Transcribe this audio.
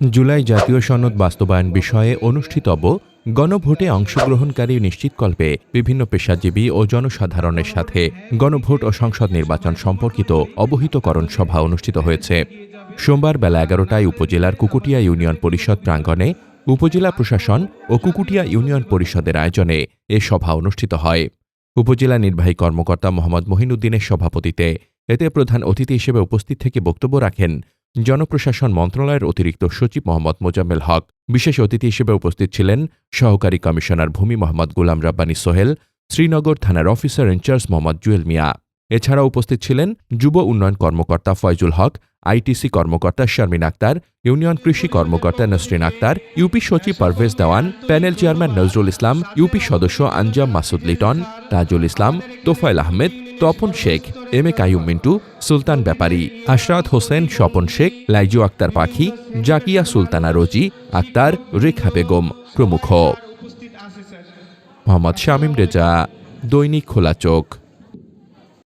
জুলাই জাতীয় সনদ বাস্তবায়ন বিষয়ে অনুষ্ঠিতব্য গণভোটে অংশগ্রহণকারী নিশ্চিতকল্পে বিভিন্ন পেশাজীবী ও জনসাধারণের সাথে গণভোট ও সংসদ নির্বাচন সম্পর্কিত অবহিতকরণ সভা অনুষ্ঠিত হয়েছে। সোমবার বেলা এগারোটায় উপজেলার কুকুটিয়া ইউনিয়ন পরিষদ প্রাঙ্গণে উপজেলা প্রশাসন ও কুকুটিয়া ইউনিয়ন পরিষদের আয়োজনে এ সভা অনুষ্ঠিত হয়। উপজেলা নির্বাহী কর্মকর্তা মোহাম্মদ মহিনুদ্দিনের সভাপতিতে এতে প্রধান অতিথি হিসেবে উপস্থিত থেকে বক্তব্য রাখেন জনপ্রশাসন মন্ত্রণালয়ের অতিরিক্ত সচিব মোহাম্মদ মোজাম্মেল হক, বিশেষ অতিথি হিসেবে উপস্থিত ছিলেন সহকারী কমিশনার ভূমি মোহাম্মদ গুলাম রাব্বানী সোহেল, শ্রীনগর থানার officer in charge Mohammad Jewel Mia. এছাড়া উপস্থিত ছিলেন যুব উন্নয়ন কর্মকর্তা ফয়জুল হক, আইটিসি কর্মকর্তা শারমিন আক্তার, ইউনিয়ন কৃষি কর্মকর্তা নসরিন আক্তার, ইউপি সচিব Parvez Dewan, panel chairman Nazrul Islam, UP সদস্য আঞ্জাম মাসুদ লিটন, তাজুল ইসলাম, তোফায়েল আহমেদ তপন শেখ, এম এ কায়ুম মিন্টু, সুলতান ব্যাপারী, আশরাত হোসেন, স্বপন শেখ, লাইজু আক্তার পাখি, জাকিয়া সুলতানা রোজি, আক্তার রেখা বেগম প্রমুখ। মোহাম্মদ শামীম রেজা, দৈনিক খোলা চোখ।